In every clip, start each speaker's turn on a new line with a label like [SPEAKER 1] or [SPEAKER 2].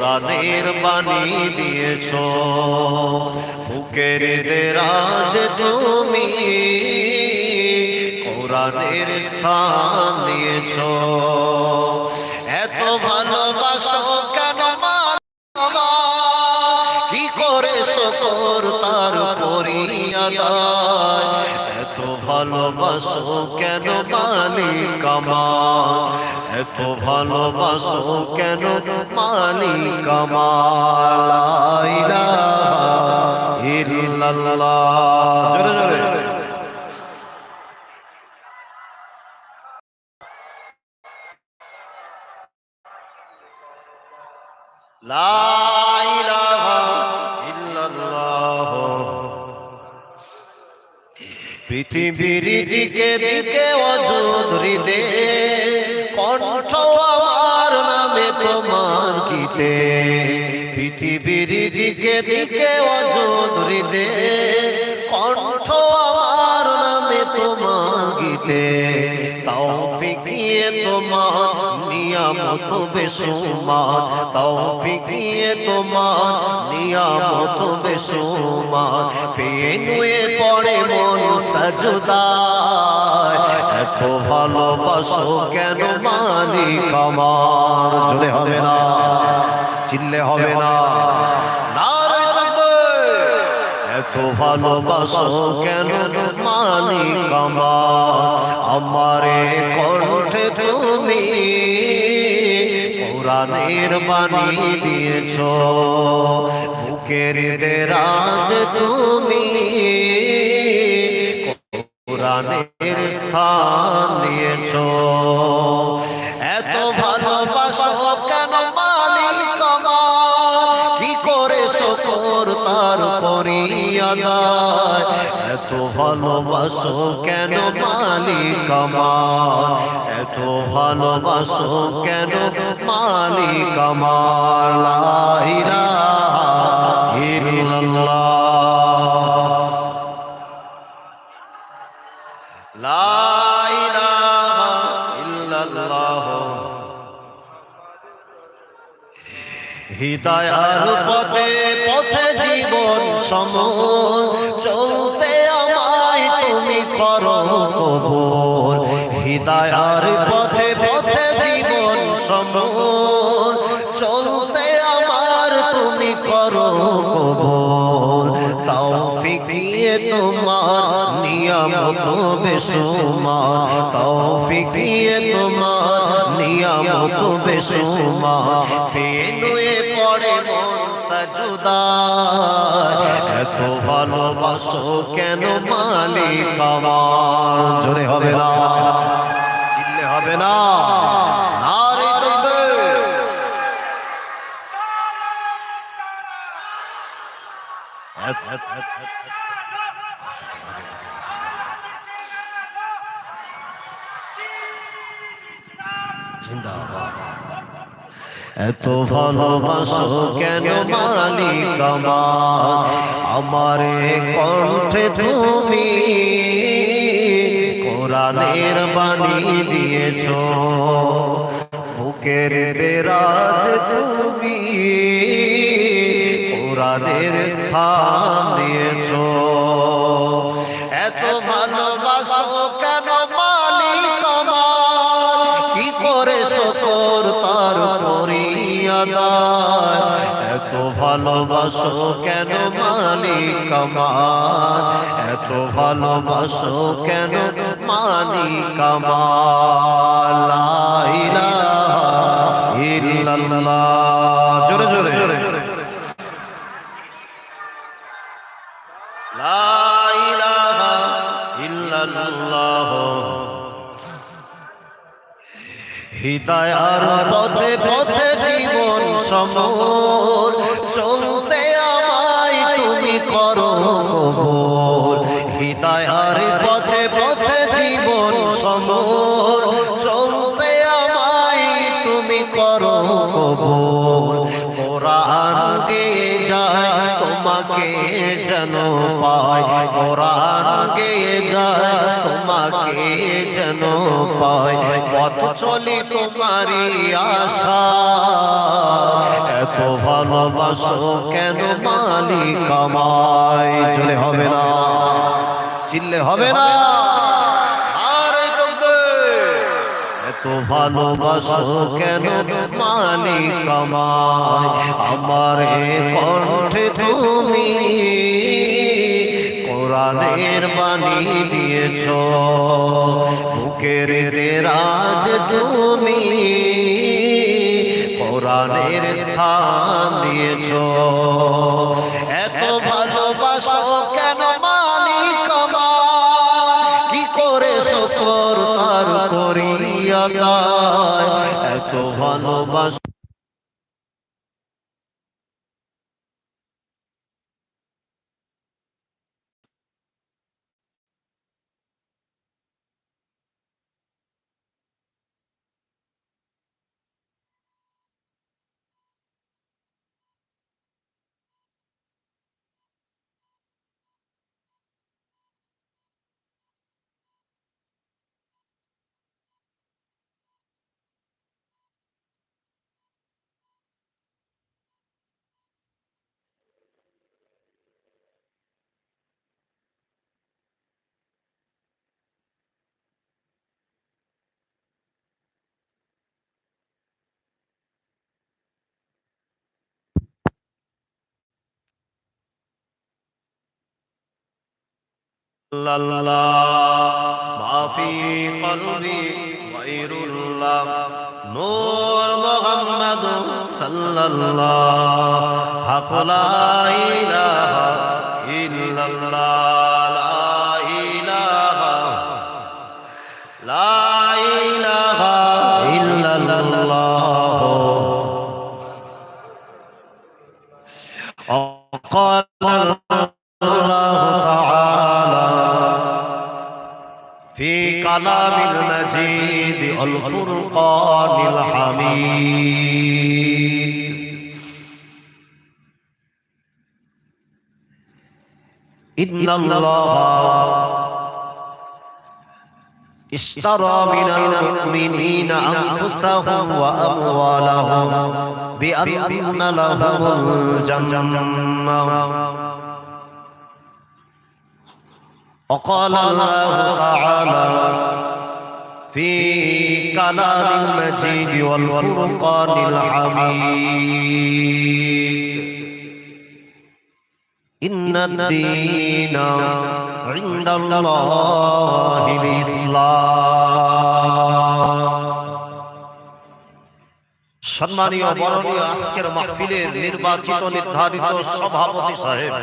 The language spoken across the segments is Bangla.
[SPEAKER 1] কোরআনের বাণী দিয়েছ। বুকের দেরাজ তুমি কোরআনের স্থান দিয়েছ। এত ভালোবাসো কেন কি করে শকর তার করিয়াদায় এত ভালোবাসো কেন মালিক আমার? এত ভালোবাসো কেন মালিক আমার? লা ইলাহা ইল্লাল্লাহ। জোরে জোরে। পৃথিবীর দিকে দিকে অযোধরি দে কণ্ঠ আমার নামে তোমার গীতে। পৃথিবীর দিকে দিকে অযোধরি দে কণ্ঠ আমার গীতে তাও ফিকিয়ে তোমার, নিয়ামত বেসুমার তাও ফিকিয়ে তোমার, নিয়ামত বেসুমার পেয়ে নুয়ে পড়ে মন সাজুদায়। এত ভালোবাসো কেন মালিক আমার? জোরে হবে না, চিল্লে হবে না। এত ভালোবাসো কেন মালিক আমার আমারে কণ্ঠে তুমি কোরআনের বাণী দিয়েছ বুকের দেরাজ তুমি কোরআনের স্থান দিয়েছ। এত ভালোবাসো কেন মালিক কি করে শকর তার করিয়া ভালোবাসো কেন মালিক এত ভালোবাসো কেন মালিক হৃদয়ার পথে পথে জীবন সমন হৃদয়ার পথে পথে জীবন সমন চলতে আমার তুমি করো কবুল। তাও ফিকিয়ে তোমার নিয়ামত বেসুমার তাও ফিকিয়ে তোমার নিয়ামত বেসুমার পেনুয়ে পড়ে মন সাজুদা এত ভালোবাসো কেন মালিক আমার জোরে হবে না। না। এত- ভালোবাসো কেন মালিক আমারে কণ্ঠে তুমি কোরআনের বাণী দিয়েছ। বুকের দেরাজ তুমি কোরআনের স্থান দিয়েছ। এত ভালোবাসো কেন মালিক কি করে শকর তার করিয়া দায় এত ভালোবাসো কেন মালিক আমার? এত ভালোবাসো কেন মালিক আমার লা ইলাহা ইল্লাল্লাহ। জোরে জোরে। ইল্লাল্লাহ। হিদায়ার পথে পথে জীবন সমর। চলতে আমায় তুমি করো হিদায়ার পথে পথে পায় পথ চলি তোমারই আশা। এত ভালোবাসো কেন মালিক আমায়? চলে হবে না, চিল্লে হবে না। এত ভালোবাসো কেন মালিক আমায়? আমার কণ্ঠে তুমি কোরআনের বাণী দিয়েছ। বুকের রাজ তুমি কোরআনের স্থান দিয়েছ। এত ভালোবাসো কেন মালিক কি করে সফর তার করিয়া এত ভালোবাস মাফি কলবি গায়রুল্লাহ নূর মুহাম্মদ সাল্লাল্লাহ হক লা ইলাহা ইল্লাল্লাহ। লা في كلام المجيد الفرقان الحميد إن الله اشترى من المؤمنين أنفسهم وأموالهم بأن لهم الجنة وقال الله تعالى في كلام المجيد والفرقان الحميد إن الدين عند الله الإسلام সম্মানীয় বরণীয় আজকের মাহফিলের নির্বাচিত নির্ধারিত সভাপতি সাহেব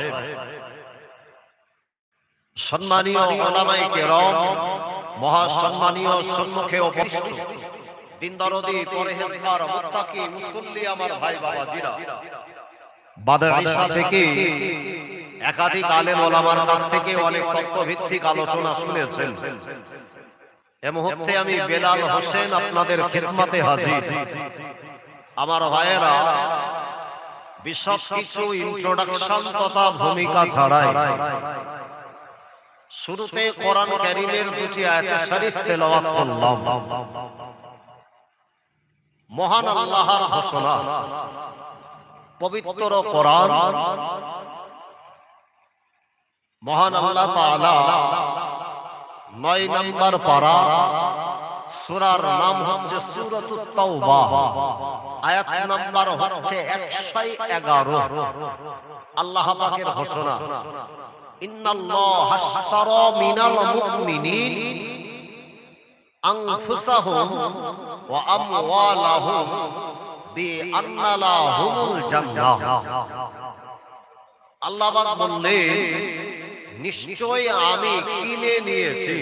[SPEAKER 1] একাধিক আলেম ওলামার কাছ থেকে অনেক তত্ত্বভিত্তিক আলোচনা শুনেছেন। এ মুহূর্তে আমি বেলাল হোসেন আপনাদের খিদমতে হাজির। আমার ভাইয়েরা বিশদ কিছু ইন্ট্রোডাকশন তথা ভূমিকা ছাড়াই। শুরুতে কোরআন কারীমের দুটি আয়াত শরীফ তেলাওয়াত করলাম। মহান আল্লাহর ঘোষণা। পবিত্র কোরআন। মহান আল্লাহ তাআলা নয় নম্বর পারা সূরার নাম হচ্ছে সূরাতুত তাওবা। আয়াত নাম্বার হচ্ছে 111 আল্লাহ পাকের ঘোষণা। ইন্নাল্লাহ মিনাল মুমিনিন আনফুসাহুম ওয়া আমওয়ালাহুম বিআন্না লাহুমুল আল্লাহ পাক বললেন নিশ্চয় আমি কিনে নিয়েছি।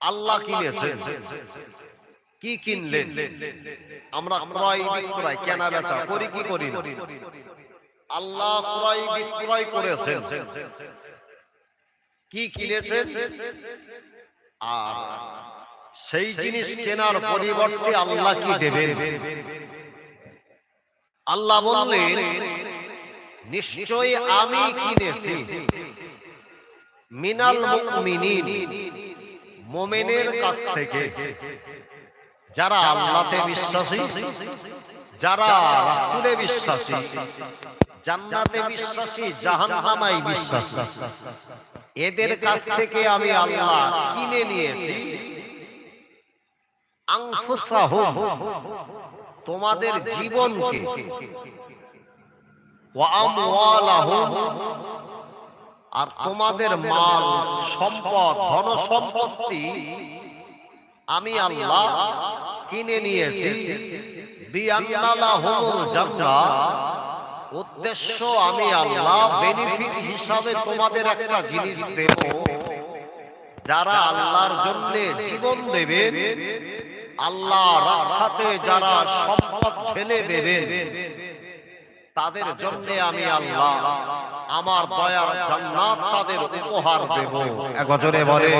[SPEAKER 1] আল্লাহ কিনেছেন। কি কিনলেন? আমরা ক্রয় কেনা বেচা করি কি করি? আল্লাহ ক্রয় বিক্রয় করেছেন। কি কিনেছেন? আর সেই জিনিস কেনার পরিবর্তে আল্লাহ কি দেবেন? আল্লাহ বললেন নিশ্চয় আমি কিনেছি। মিনাল মুমিনিন মোমেনের কাছ থেকে যারা আল্লাহতে বিশ্বাসী যারা রাসূলে বিশ্বাসী। জান্নাতে বিশ্বাসী জাহান্নামাই বিশ্বাসী। এদের কাছ থেকে আমি আল্লাহ কিনে নিয়েছি। তোমাদের জীবনকে। আমওয়ালাহুম আর তোমাদের মাল সম্পদ ধন সম্পত্তি আমি আল্লাহ কিনে নিয়েছি। বিআন্নালাহুমুল জান্নাহ উদ্দেশ্য আমি আল্লাহ বেনিফিট হিসাবে তোমাদের একটা জিনিস দেব। যারা আল্লাহর জন্য জীবন দেবে আল্লাহ রাস্তাতে যারা সম্পদ ফেলে দেবেন তাদের জন্য আমি আল্লাহ আমার দয়ার জান্নাত তাদের উপহার দেব। এক বছরে বলে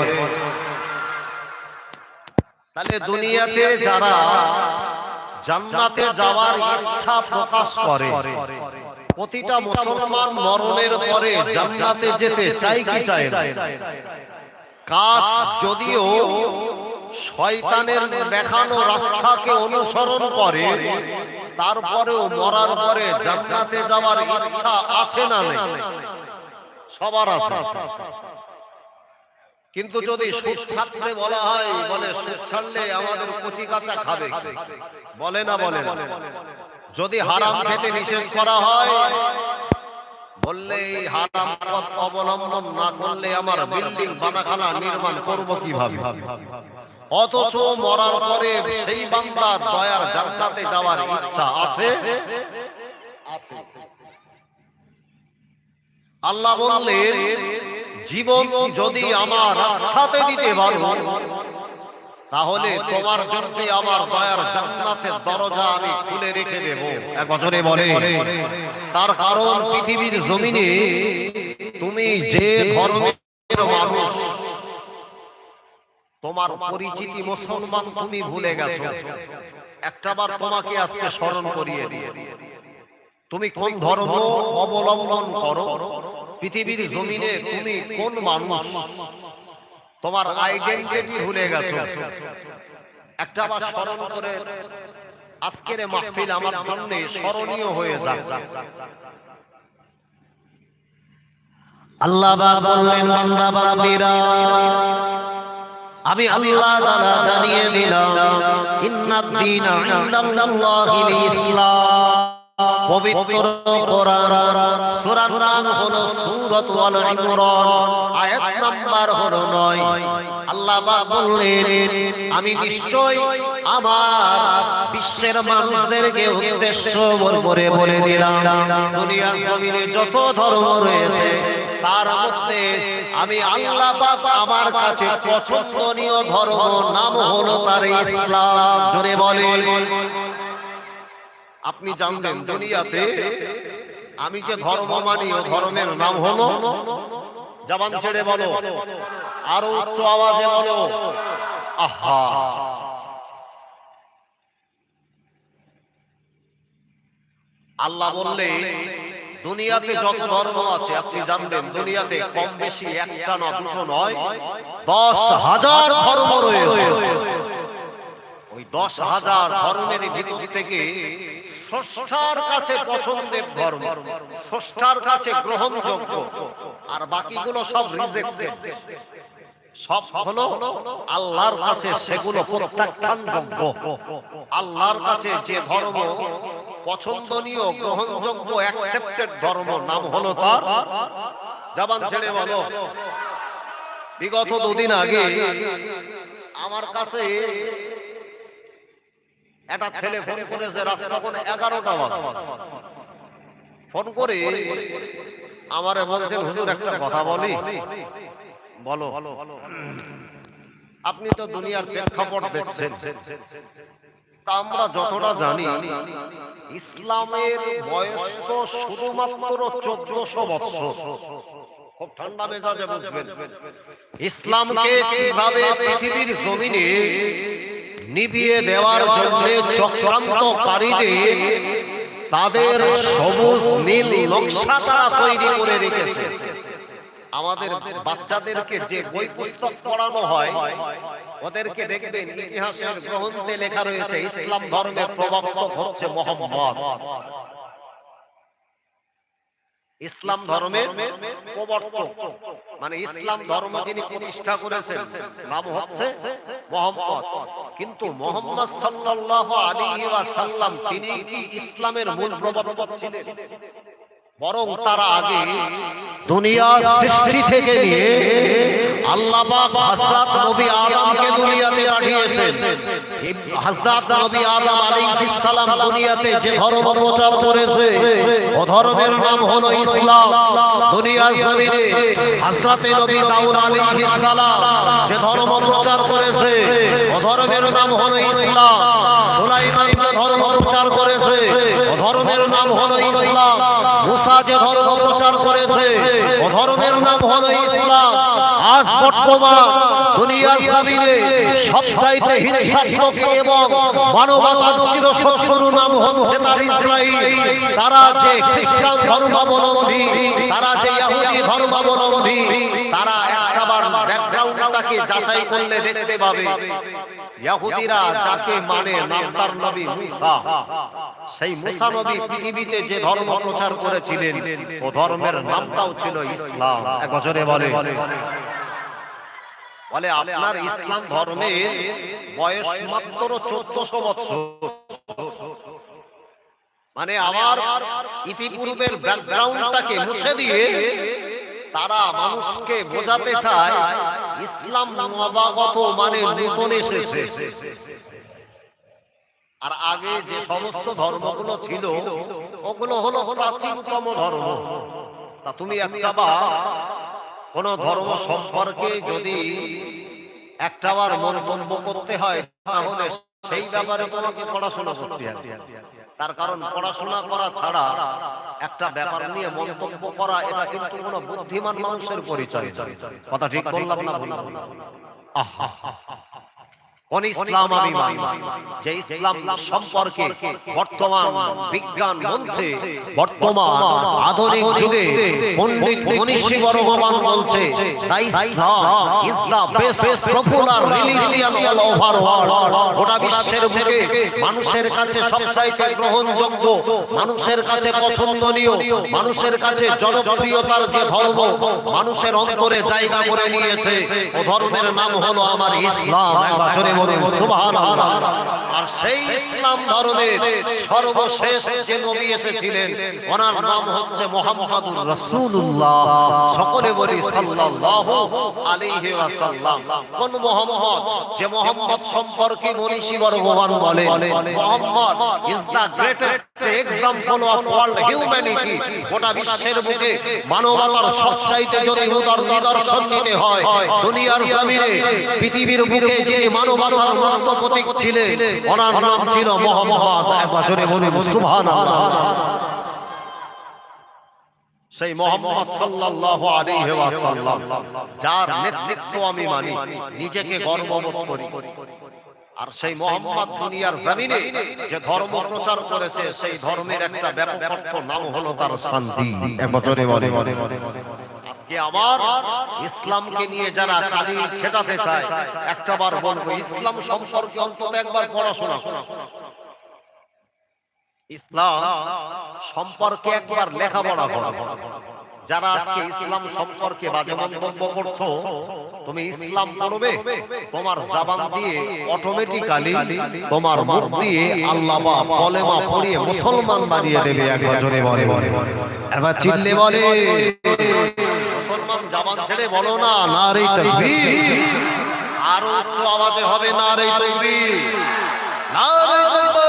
[SPEAKER 1] তাহলে দুনিয়াতে যারা জান্নাতে যাওয়ার ইচ্ছা প্রকাশ করে প্রতিটা মুসলমান মরণের পরে জান্নাতে যেতে চাই কি চায় না? কাজ যদিও শয়তানের দেখানো রাস্তাকে অনুসরণ করে তারপরেও মরার পরে জান্নাতে যাওয়ার ইচ্ছা আছে না নেই? সবার আছে। কিন্তু যদি সুদ ছাড়তে বলা হয় বলে সুদ ছাড়লে আমাদের কচি কাঁচা খাবে। বলে না। বলে না। যদি হারাম খেতে নিষেধ করা হয় বললে এই হারাম পথ অবলম্বন না করলে আমার বিল্ডিং বানাখানা নির্মাণ করব কীভাবে? অথচ মরার পরে সেই বান্দার দয়ার জান্নাতে যাওয়ার ইচ্ছা আছে? আল্লাহ বললেন জীবন যদি আমার রাস্তাতে দিতে পারো তাহলে তোমার জন্য আমার দয়ার জান্নাতের দরজা আমি খুলে রেখে দেব। এক বছরে বলে। তার কারণ পৃথিবীর জমিনে তুমি যে ধর্মের মানুষ। তোমার পরিচিতি মুসলমান তুমি ভুলে গেছো। একটাবার তোমাকে আজকে স্মরণ করিয়ে দিয়ে তুমি কোন ধর্ম অবলম্বন করো? পৃথিবীর জমিনে তুমি কোন মানুষ? তোমার আইডেন্টিটি ভুলে গেছো। একটা বার স্মরণ করে আজকের মাহফিল আমার জন্য স্মরণীয় হয়ে যাক।
[SPEAKER 2] আল্লাহ বললেন বান্দা বান্দিরা আমি আল্লাহ জানিয়ে দিলাম ইন্নাদ দীনা ইনদাল্লাহিল ইসলাম। পবিত্র কোরআন নাম হলো আল ইমরান। আয়াত নাম্বার হলো 9 আল্লাহ পাক বললেন, আমি নিশ্চয় আমার বিশ্বের মানুষদেরকে উদ্দেশ্য করে বলে দিলাম। দুনিয়ার জমিনে যত ধর্ম রয়েছে, তার মধ্যে আমি আল্লাহ পাক আমার কাছে পছন্দনীয় ধর্ম নাম হলো তার ইসলাম। জোরে বলে
[SPEAKER 1] আপনি জানবেন দুনিয়াতে আমি যে ধর্ম মানি ও ধর্মের নাম হলো জবান ছেড়ে বলো আরও উচ্চ আওয়াজে বলো আহা। আল্লাহ বললে দুনিয়াতে যত ধর্ম আছে আপনি জানবেন দুনিয়াতে কম বেশি একটা না দুটো নয় দশ হাজার ধর্ম রয়েছে। দশ হাজার ধর্মের ভিতর থেকে স্রষ্টার কাছে পছন্দের ধর্ম, স্রষ্টার কাছে গ্রহণযোগ্য, আর বাকিগুলো সব রিজেক্টেড সব হলো আল্লাহর কাছে সেগুলো প্রত্যাখ্যানযোগ্য। আল্লাহর কাছে যে ধর্ম পছন্দনীয়, গ্রহণযোগ্য অ্যাকসেপ্টেড ধর্ম, নাম হলো তার জবান ছেড়ে বলো। বিগত দুদিন আগে আমার কাছে একটা ছেলে ফোন করেছে রাস্তা তখন এগারোটা ফোন করে আমারে বলছেন হুজুর একটা কথা বলি? বলো। আপনি তো দুনিয়ার প্রেক্ষাপট দেখছেন। তা আমরা যতটা জানি ইসলামের বয়স তো শুধুমাত্র চোদ্দশো বৎসর। খুব ঠান্ডা মেজাজে বুঝবেন। ইসলামকে কীভাবে পৃথিবীর জমিনে নিবিয়ে দেওয়ার জন্য চক্রান্তকারীদের তাদের সবুজ নীল নকশা তারা তৈরি করে রেখেছে। আমাদের বাচ্চাদেরকে যে বই পুস্তক পড়ানো হয় ওদেরকে দেখবেন ইতিহাসের গ্রন্থে লেখা রয়েছে ইসলাম ধর্মের প্রবর্তক হচ্ছে মোহাম্মদ। ইসলাম ধর্মের প্রবর্তক। মানে ইসলাম ধর্ম যিনি প্রতিষ্ঠা করেছেন নাম হচ্ছে মোহাম্মদ। কিন্তু মোহাম্মদ সাল্লাল্লাহ আলাইহি ওয়াসাল্লাম তিনি কি ইসলামের মূল প্রবর্তক ছিলেন? বরং তারা আগে দুনিয়া সৃষ্টি থেকে নিয়ে আল্লাহ পাক হযরত নবী আদমকে দুনিয়াতে পাঠিয়েছেন। হযরত নবী আদম আলাইহিস দুনিয়াতে যে ধর্ম প্রচার করেছে, ও ধর্মের নাম হলো ইসলাম। দুনিয়ার জমিনে হযরত নবী দাউদ আলাইহিস সালাম যে ধর্ম প্রচার করেছে, ও ধর্মের নাম হলো ইসলাম। সুলাইমান যে ধর্ম প্রচার করেছে, ও নাম হলো ইসলাম। মুসা যে ধর্ম প্রচার করেছে, ও নাম হলো ইসলাম। আজ বর্তমান দুনিয়ার জমিনে সবচাইতে হিংসাত্মক এবং মানবতার চিরশত্রু নাম হচ্ছে তার ইসরাইল। তারা যে খ্রিস্টান ধর্মাবলম্বী তারা যে ইহুদি ধর্মাবলম্বী তারা একটাবার ব্যাকগ্রাউন্ডটাকে যাচাই করলে দেখতে পাবে। ইহুদিরা যাকে মানে নাম তার নবী মুসা। সেই মুসা নবী পৃথিবীতে যে ধর্ম প্রচার করেছিলেন ও ধর্মের নামটাও ছিল ইসলাম। এক বছরে বলে বলে আপনার ইসলাম ধর্মে বয়স মাত্র চোদ্দশো বছর। মানে আমার ইতিপূর্বের ব্যাকগ্রাউন্ডটাকে মুছে দিয়ে তারা মানুষকে বোঝাতে চায়, ইসলাম নবাগত মানে নতুন এসেছে। আর আগে যে সমস্ত ধর্মগুলো ছিল, ওগুলো হলো প্রাচীনতম ধর্ম। তা তুমি একটা বা কোন ধর্ম সম্পর্কে যদি একটাবার মন্তব্য করতে হয়, তাহলে সেই ব্যাপারে তোমাকে পড়াশোনা করতে হবে। তার কারণ পড়াশোনা করা ছাড়া একটা ব্যাপার নিয়ে মন্তব্য করা, এটা কিন্তু কোনো বুদ্ধিমান মানুষের পরিচয় কথা ঠিক বললাম না বললাম আহা। মানি। মানুষের কাছে সবচাইতে গ্রহণযোগ্য, মানুষের কাছে পছন্দনীয়, মানুষের কাছে জনপ্রিয়তার যে ধর্ম, মানুষের অন্তরে জায়গা করে নিয়েছে ধর্মের নাম হলো আমার ইসলাম। বলুন সুবহানাল্লাহ। আর সেই ইসলাম ধর্মের সর্বশেষ যে নবী এসেছিলেন ওনার নাম হচ্ছে মুহাম্মাদুর রাসূলুল্লাহ। সকলে বলি সাল্লাল্লাহু আলাইহি ওয়াসাল্লাম। কোন মুহাম্মদ যে মুহাম্মদ সম্পর্কে মনীষী বলে Muhammad is the greatest example of world humanity গোটা বিশ্বের বুকে মানবতার সবচাইতে যদি নিদর্শন নিতে হয়, দুনিয়ার জমিনে, পৃথিবীর বুকে যে মানবতার প্রতীক ওনার নাম ছিল সেই মোহাম্মদ সাল্লাল্লাহু আলাইহি ওয়াসাল্লাম, যার নেতৃত্ব আমি মানি, নিজেকে গর্ববোধ করি। আর সেই মোহাম্মদ দুনিয়ার জমিনে যে ধর্ম প্রচার করেছে, সেই ধর্মের একটা ব্যাপক অর্থ নাম হলো তার শান্তি। আজকে ইসলামকে নিয়ে যারা কালি ছেটাতে চায়, একটা বার বলব, ইসলাম সম্পর্কে অন্তত একবার পড়াশোনা ইসলাম সম্পর্কে একবার লেখাপড়া করো। যারা আজকে ইসলাম সম্পর্কে বাজে মন্তব্য করছ তুমি ইসলাম পড়বে তোমার জাবান দিয়ে অটোমেটিক্যালি তোমার মুখ দিয়ে আল্লাহ বা কলেমা পড়িয়ে মুসলমান বানিয়ে দেবে এক বছরে বলে। বলে। এবার চিল্লে বলে। মুসলমান জাবান ছেড়ে বলো না না। রে তাকবীর আরও উচ্চ আওয়াজে হবে না রে তাকবীর। না রে তাকবীর।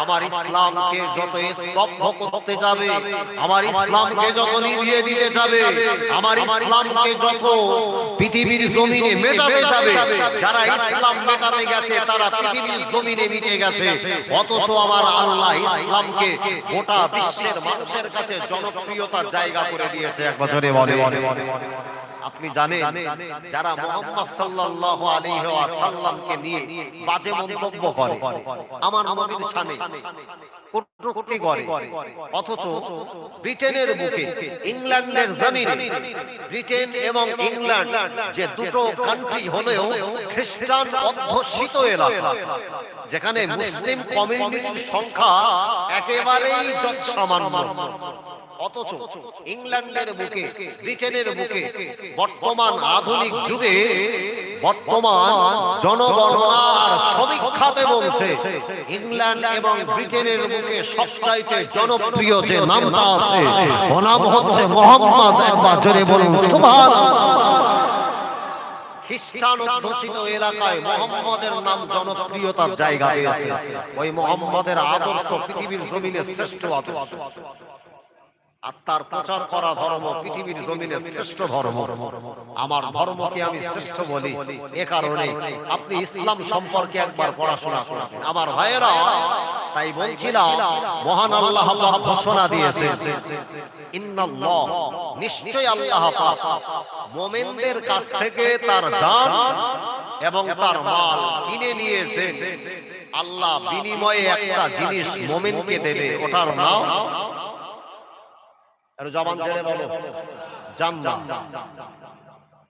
[SPEAKER 1] আমার ইসলামকে যত স্তব্ধ করতে যাবে আমার ইসলামকে যত নিভিয়ে দিতে যাবে আমার ইসলামকে যত পৃথিবীর জমিনে মেটাতে যাবে যারা ইসলাম মেটাতে গেছে তারা পৃথিবীর জমিনে মিটে গেছে অথচ আমার আল্লাহ ইসলামকে গোটা বিশ্বের মানুষের কাছে জনপ্রিয়তার জায়গা করে দিয়েছে এক বছরে বলে বলে আপনি জানেন, যারা মোহাম্মদ সাল্লাল্লাহু আলাইহি ওয়াসাল্লামকে নিয়ে বাজে মন্তব্য করে, আমার নবীর শানে কটূক্তি করে, অথচ ব্রিটেনের বুকে, ইংল্যান্ডের জমিনে, ব্রিটেন এবং ইংল্যান্ড যে দুটো কান্ট্রি হলেও খ্রিস্টান অধ্যুষিত এলাকা, যেখানে মুসলিম কমিউনিটির সংখ্যা একেবারেই যৎসামান্য অথচ ইংল্যান্ডের বুকে ব্রিটেনের বুকে বর্তমান আধুনিক যুগে বর্তমান জনগণনার সমীক্ষাতে বলছে ইংল্যান্ড এবং ব্রিটেনের বুকে সবচাইতে জনপ্রিয় যে নামটা আছে ও নাম হচ্ছে মোহাম্মদ একবার জোরে বলুন সুবহানাল্লাহ খ্রিস্টান অধ্যুষিত এলাকায় মোহাম্মদের নাম জনপ্রিয়তার জায়গা পেয়েছে ওই মোহাম্মদের আদর্শ পৃথিবীর জমিনে শ্রেষ্ঠ আদর্শ। আর তার প্রচার করা ধর্ম পৃথিবীর জমিনে শ্রেষ্ঠ ধর্ম। আমার ধর্মকে আমি শ্রেষ্ঠ বলি। এ কারণে আপনি ইসলাম সম্পর্কে একবার পড়াশোনা করুন। আমার ভাইয়েরা, তাই বলছিলাম, মহান আল্লাহ পাক ঘোষণা ইন্নাল্লাহ নিশ্চয় আল্লাহ মুমিনদের কাছ থেকে তার জান এবং তার মাল কিনে নিয়েছে আল্লাহ বিনিময়ে একটা জিনিস মুমিনকে দেবে, ওটার নাম জবান ছেড়ে বলো। জান্নাত।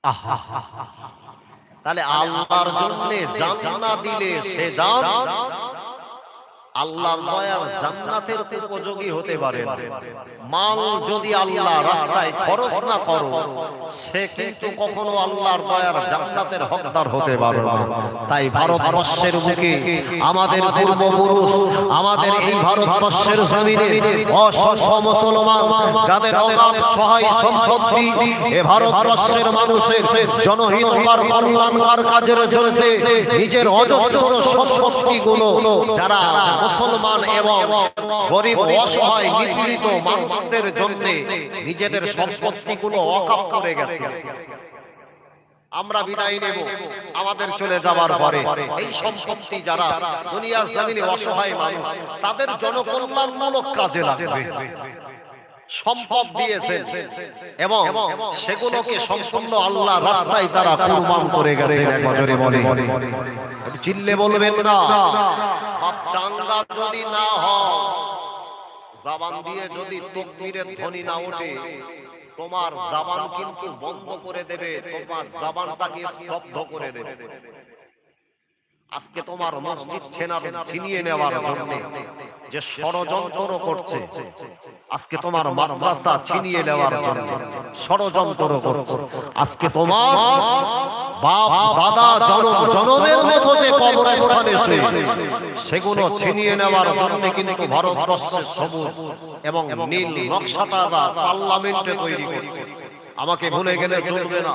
[SPEAKER 1] আহা। তাহলে আল্লাহর জন্য জান্নাত দিলে সে জান। আল্লাহর দয়ার জান্নাতের উপযোগী হতে পারে মাল যদি আল্লাহ রাস্তায় খরচ না করো সে কিন্তু কখনো আল্লাহর দয়ার জান্নাতের হকদার হতে পারে না। তাই ভারতবর্ষের বুকে আমাদের পূর্বপুরুষ আমাদের এই ভারতবর্ষের জমিনে অসংখ্য মুসলমান যাদের অগাধ সহায় সম্পত্তি এ ভারতবর্ষের মানুষের জনহিতকার কল্যাণকার কাজের জন্য নিজের অজস্র সম্পত্তিগুলো যারা মুসলমান এবং গরিব অসহায় নিপীড়িত মানুষদের জন্য নিজেদের সম্পত্তিগুলো অকাপ করে গেছে আমরা বিদায় নেব আমাদের চলে যাবার পরে এই সম্পত্তি যারা দুনিয়ার জমিনে অসহায় মানুষ তাদের জনকল্যাণমূলক কাজে লাগবে সম্পদ দিয়েছেন এবং সেগুলোকে সম্পূর্ণ আল্লাহ রাস্তায় তারা কুরবান করে গেছে বছরে বলে চিল্লে বলবেন না। বাপ চাঙ্গা যদি না হয়, জাবান দিয়ে যদি তকবীরের ধ্বনি না ওঠে, তোমার জাবান কিন্তু বন্ধ করে দেবে, তোমার জাবানটাকে স্তব্ধ করে দেবে। আজকে তোমার মসজিদ ছেনার ছিনিয়ে নেওয়ার জন্য যে ষড়যন্ত্র করছে, আজকে তোমার মাদ্রাসা ছিনিয়ে নেওয়ার জন্য ষড়যন্ত্র করছে। আজকে তোমার বাপ দাদা জনম জনমের মতো যে কবরস্থানে শুয়ে। সেগুলো ছিনিয়ে নেওয়ার জন্য কিন্তু ভারতবর্ষের সবুজ এবং নীল পার্লামেন্টে তৈরি করছে। আমাকে ভুলে গেলে চলবে না।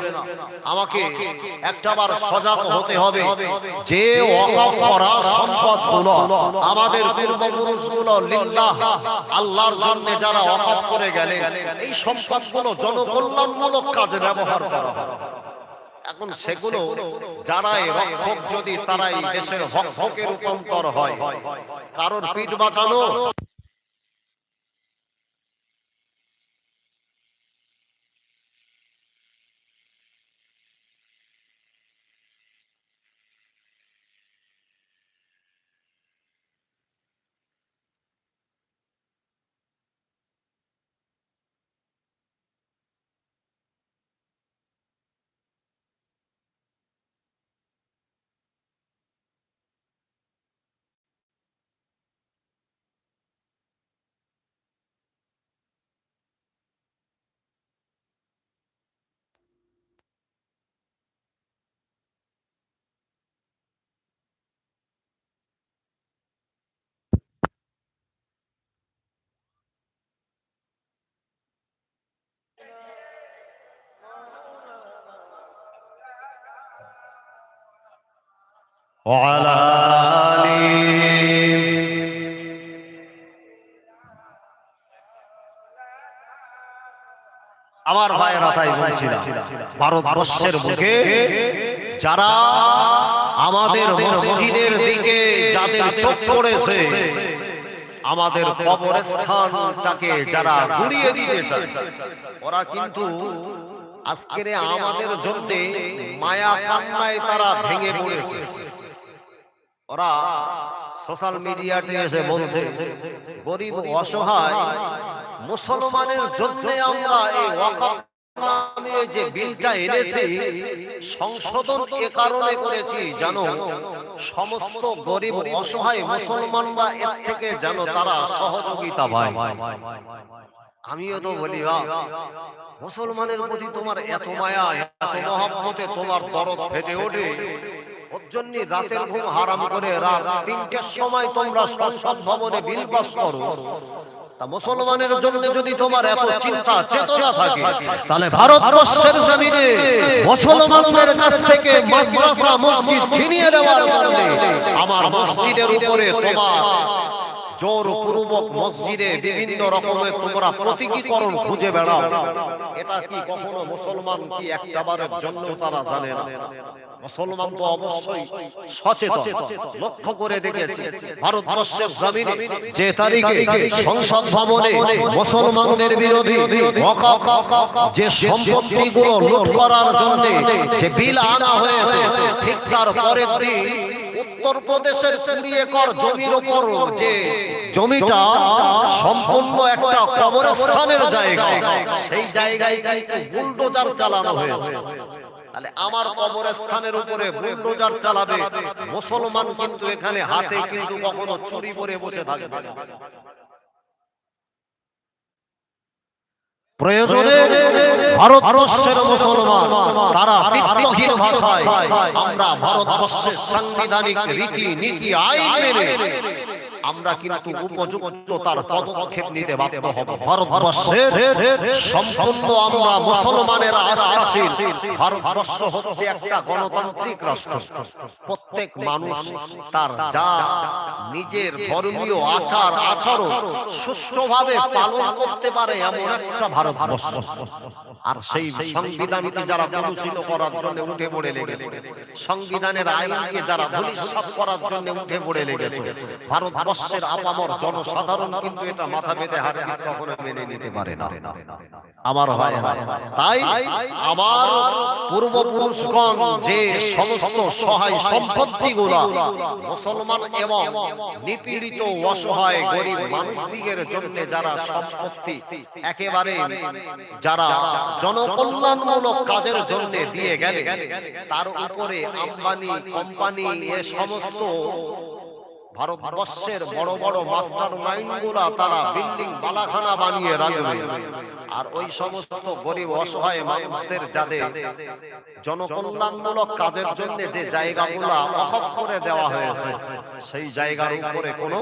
[SPEAKER 1] আমাকে একটাবার সজাগ হতে হবে। যে ওয়াকফ করা সম্পদগুলো আমাদের পূর্বপুরুষগুলো লিল্লাহ আল্লাহর জন্য যারা ওয়াকফ করে গেলেন এই সম্পদগুলো জনকল্যাণমূলক কাজে ব্যবহার করা। হয় এখন সেগুলো যারাই রক্ষক যদি তারাই দেশের হক হকের রূপান্তর হয় কারোর পিঠ বাঁচানো وعلى آله আমার ভাইয়েরা তাই বলছিলাম ভারতবর্ষের বুকে যারা আমাদের মসজিদের দিকে যাদের চোখ পড়েছে আমাদের কবরস্থানটাকে যারা গুড়িয়ে দিতে চায় ওরা কিন্তু আজকের আমাদের জন্য মায়া কান্নায় তারা ভেঙে পড়েছে ওরা সোশ্যাল মিডিয়াতে এসে বলছে, গরিব অসহায়, মুসলমানের জন্য আমরা এই যে বিলটা এনেছি, সংশোধন এ কারণে করেছি, জানো, সমস্ত গরিব অসহায় মুসলমানরা এর থেকে যেন তারা সহযোগিতা পায়। আমিও তো বলি বা মুসলমানের প্রতি তোমার এত মায়া, এত মহব্বতে তোমার দরদ ফেটে ওঠে। জন্য রাতের ঘুম হারাম করে রাত তিনটের সময় তোমরা সংসদ ভবনে বিল পাস করো। তা মুসলমানের জন্য যদি তোমার এত চিন্তা, চেতনা থাকে, তাহলে ভারতবর্ষের জমিনে মুসলমানদের কাছ থেকে মাদ্রাসা, মসজিদ ছিনিয়ে নেওয়ার আমার মসজিদের উপরে তোমার জোর পূর্বক মসজিদে বিভিন্ন রকমের তোমরা প্রতীকীকরণ খুঁজে বেড়াও। এটা কি কখনো মুসলমান কি একটাবারের জন্য তারা জানে না? মুসলমান তো অবশ্যই সচেতন, লক্ষ্য করে দেখেছি। ভারতবর্ষের জমিনে যে তারিখে সংসদ ভবনে মুসলমানদের বিরোধী যে সম্পত্তিগুলো লুট করার জন্য যে বিল আনা হয়েছে, ঠিক তার পরের দিন উত্তর প্রদেশের কুড়ি একর জমির উপর যে জমিটা সম্পূর্ণ একটা কবরস্থানের জায়গা। সেই জায়গায় বুলডোজার চালানো হয়েছে। তাহলে আমার কবরস্থানের উপরে বুলডোজার চালাবে। মুসলমান কিন্তু এখানে হাতে কিন্তু কখনো চুরি করে বসে থাকবে প্রয়োজনে ভারতবর্ষের মুসলমান তারা বিপ্লবীর ভাষায় আমরা ভারতবর্ষের সাংবিধানিক রীতি নীতি আইন মেনে আমরা কিন্তু উপযুক্ত তার পদক্ষেপ নিতে বাধ্য হব। ভারতবর্ষের সম্পূর্ণ আমরা মুসলমানেরা আশ্বাসীন ভারতবর্ষ হচ্ছে একটা গণতান্ত্রিক রাষ্ট্র। প্রত্যেক মানুষ তার যা নিজের ধর্মীয় আচার আচরণ সুষ্ঠুভাবে পালন করতে পারে এমন একটা ভারতবর্ষ। আর সেই সংবিধানকে যারা কলুষিত করার জন্য উঠে পড়ে লেগেছে। সংবিধানের আইনকে যারা ধূলিসাৎ করার জন্য উঠে পড়ে লেগেছে। ভারতবর্ষের আপামর জনসাধারণ কিন্তু এটা মাথা পেতে হার কখনো মেনে নিতে পারে না। আমার ভাই তাই আমার পূর্বপুরুষগণ যে সমস্ত সহায় সম্পত্তি গুলা মুসলমান এবং নিপীড়িত অসহায় গরিব মানুষদিগের জন্য যারা সম্পত্তি একেবারে যারা জনকল্যাণমূলক কাজের জন্য দিয়ে গেলে তার উপরে আম্বানি কোম্পানি এ সমস্ত ভারতবর্ষের বড় বড় মাস্টার মাইন্ডগুলা তারা বিল্ডিং বালাখানা বানিয়ে রাখবে। আর ওই সমস্ত গরিব অসহায় মানুষদের যাদের জনকল্যাণমূলক কাজের জন্য যে জায়গাগুলা অফ করে দেওয়া হয়েছে সেই জায়গার উপরে কোনো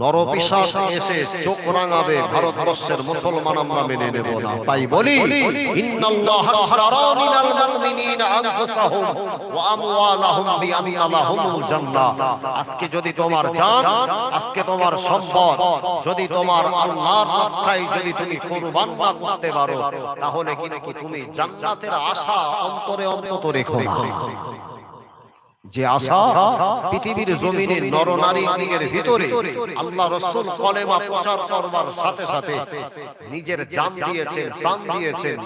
[SPEAKER 1] নরপিশাচ এসে চোখ রাঙাবে ভারতবর্ষের মুসলমান আমরা মেনে নেব না। তাই বলি ইন্নাল্লাহ আশতারা মিনাল মুমিনিনা আনফুসাহুম ওয়া আমওয়ালাহুম বিআন্না জান্নাহ আজকে যদি তোমার জান আজকে তোমার সম্পদ যদি তোমার আল্লাহর রাস্তায় যদি তুমি কুরবান না করতে পারো তাহলে কিন্তু তুমি জান্নাতের আশা অন্তরে অন্তত রেখো না। যে আশা পৃথিবীর জমিনে নরনারী দিগের ভিতরে আল্লাহ রসুল কলেমা প্রচার করবার সাথে সাথে নিজের জান দিয়েছেন, প্রাণ দিয়েছেন,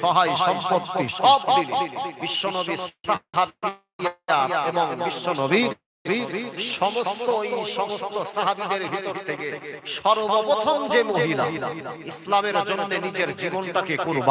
[SPEAKER 1] সহায় সম্পত্তি সব দিলেন বিশ্বনবী এবং বিশ্বনবী সমস্ত এই সমস্ত সাহাবিদের ভিতর থেকে সর্বপ্রথম যে মহিলা ইসলামের জন্য নিজের জীবনটাকে কুরবান